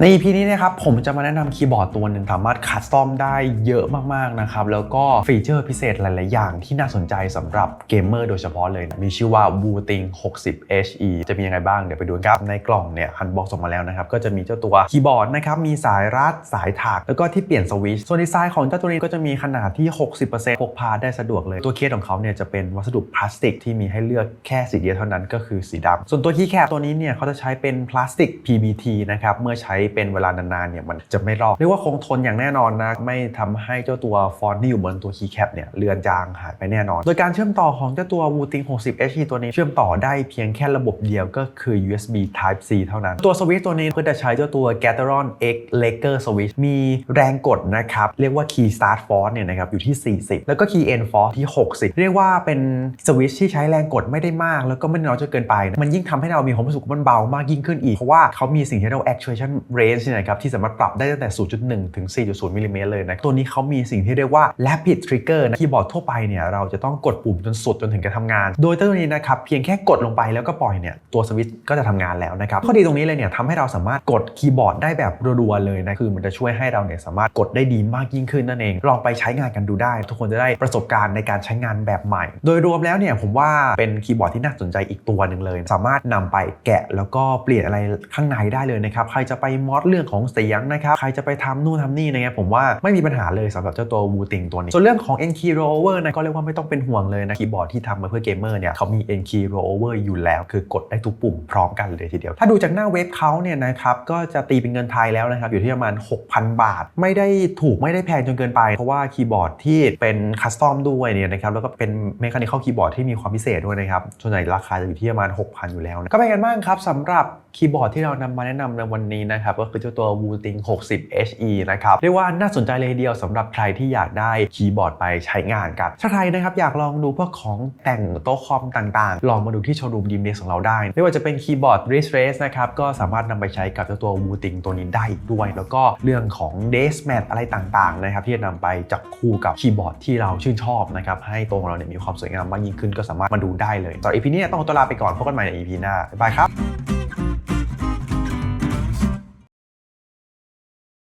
ใน EP นี้นะครับผมจะมาแนะนำคีย์บอร์ดตัวหนึ่งสามารถคัสตอมได้เยอะมากๆนะครับแล้วก็ฟีเจอร์พิเศษหลาย ๆ อย่างที่น่าสนใจสำหรับเกมเมอร์โดยเฉพาะเลยนะมีชื่อว่า w o o t i n g 60 HE จะมียังไงบ้างเดี๋ยวไปดูกันครับในกล่องเนี่ยฮันบ็อกซ์ออกมาแล้วนะครับก็จะมีเจ้าตัวคีย์บอร์ดนะครับมีสายรัดสายถักแล้วก็ที่เปลี่ยนสวิตช์ส่วนดีไซน์ของเจ้าตัวนี้ก็จะมีขนาดที่ 60%พกพาได้สะดวกเลยตัวเคสของเขาเนี่ยจะเป็นวัสดุพลาสติกที่มีให้เลือกแค่สีเดียวเท่านั้นก็คือสีดำส่วนตัวคีย์แคปตัวนี้เนี่ยเขาจะใช้เป็นพลาสติก PBT นะครับเมื่อใช้เป็นเวลานานๆเนี่ยมันจะไม่รอบเรียกว่าคงทนอย่างแน่นอนนะ ไม่ทำให้เจ้าตัวฟอนต์ที่อยู่บนตัวคีย์แคปเนี่ยเลือนจางหายไปแน่นอน โดยการเชื่อมต่อของเจ้าตัว w o t i n g 60 HE ตัวนี้เชื่อมต่อได้เพียงแค่ระบบเดียวก็คือ USB Type C เท่านั้น ตัวสวิตช์ตัวนี้เพื่อจะใช้เจ้าตัว Gateron X Laker Switch มีแรงกดนะครับ เรียกว่า Key Start Force เนี่ยนะครับอยู่ที่ 40 แล้วก็ Key End Force ที่ 60 เรียกว่าเป็นสวิตช์ที่ใช้แรงกดไม่ได้มาก แล้วก็ไม่น้อยจนเกินไปนะมันยิ่งทำให้เรามีความรู้สึกมันเบามากยิ่งขึ้นอีกเพราะว่าเขามีสิ่งที่เรา actuation range เนี่ยนะครับที่สามารถปรับได้ตั้งแต่ 0.1 ถึง 4.0มิลลิเมตรเลยนะตัวนี้เขามีสิ่งที่เรียกว่า rapid trigger นะคีย์บอร์ดทั่วไปเนี่ยเราจะต้องกดปุ่มจนสุดจนถึงจะทำงาน โดยตัวนี้นะครับเพียงแค่กดลงไปแล้วก็ปล่อยเนี่ยตัวสวิตช์ก็จะทำงานแล้วนะครับข้อดีตรงนี้เลยเนี่ยทำให้เราสามารถกดคีย์บอร์ดได้แบบรัวๆเลยนะคือมันจะช่วยให้เราเนี่ยสามารถกดได้ดีมากยิ่งขึ้นนั่นเองลองไปใช้งานกันดูได้ ทุกคนจะได้ประสบการณ์ในการใช้งานแบบใหม่ โดยรวมแล้วเนี่ยผมว่าเป็นคีย์บอร์ดที่น่าสนใจอีกตัวหนึ่งเลย สามารถนำไปแกะแล้วก็เปลี่ยนอะไรข้างในได้เลยนะครับใครจะไปมอดเรื่องของเสียงนะครับใครจะไปทำนู่นทำนี่นะครับผมว่าไม่มีปัญหาเลยสำหรับเจ้าตัว w o t i n g ตัวนี้ ส่วนเรื่องของ NK rollover นะก็เรียกว่าไม่ต้องเป็นห่วงเลยนะคีย์บอร์ดที่ทำมาเพื่อเกมเมอร์เนี่ยเขามี NK rollover อยู่แล้ว คือกดได้ทุกปุ่มพร้อมกันเลยทีเดียว ถ้าดูจากหน้าเว็บเขาเนี่ยนะครับก็จะตีเป็นเงินไทยแล้วนะครับอยู่ที่ประมาณ 6,000 บาท ไม่ได้ถูกไม่ได้แพงจนเกินไป เพราะว่าคีย์บอร์ดที่เป็นคัสตอมด้วยเนี่ยนะครับแล้วก็เป็นเมคานิคอลคีย์บอร์ดที่มีความพิเศษด้วยนะครับส่วนใหญ่ราคาจะอยู่ที่ประมาณ 6,000 อยู่แล้วนะก็เป็นกันบ้างครับสำหรับคีย์บอร์ดที่เรานำมาแนะนำในวันนี้นะครับก็คือเจ้าตัว Wooting 60 HE นะครับเรียกว่าน่าสนใจเลยทีเดียวสำหรับใครที่อยากได้คีย์บอร์ดไปใช้งานกันถ้าใครนะครับอยากลองดูพวกของแต่งโต๊ะคอมต่างๆ ลองมาดูที่โชว์รูมดีมเดของเราได้ ไม่ว่าจะเป็นคีย์บอร์ด r i s t Race นะครับก็สามารถนำไปใช้กับเจ้าตัว Wooting ตัวนี้ได้อีกด้วย แล้วก็เรื่องของ d e s Mat อะไรต่างๆนะครับที่จะนำไปจับคู่กับคีย์บอร์ดที่เราชื่นชอบนะครับให้ตัวของเราเนี่ยมีความสวยงามมากยิ่งขึ้นก็สามารถมาดูได้เลยสำหรับ EP นี้ต้องขอตัวลาไปก่อนพบกันใหม่ใน EP หน้าบ๊ายบายครับ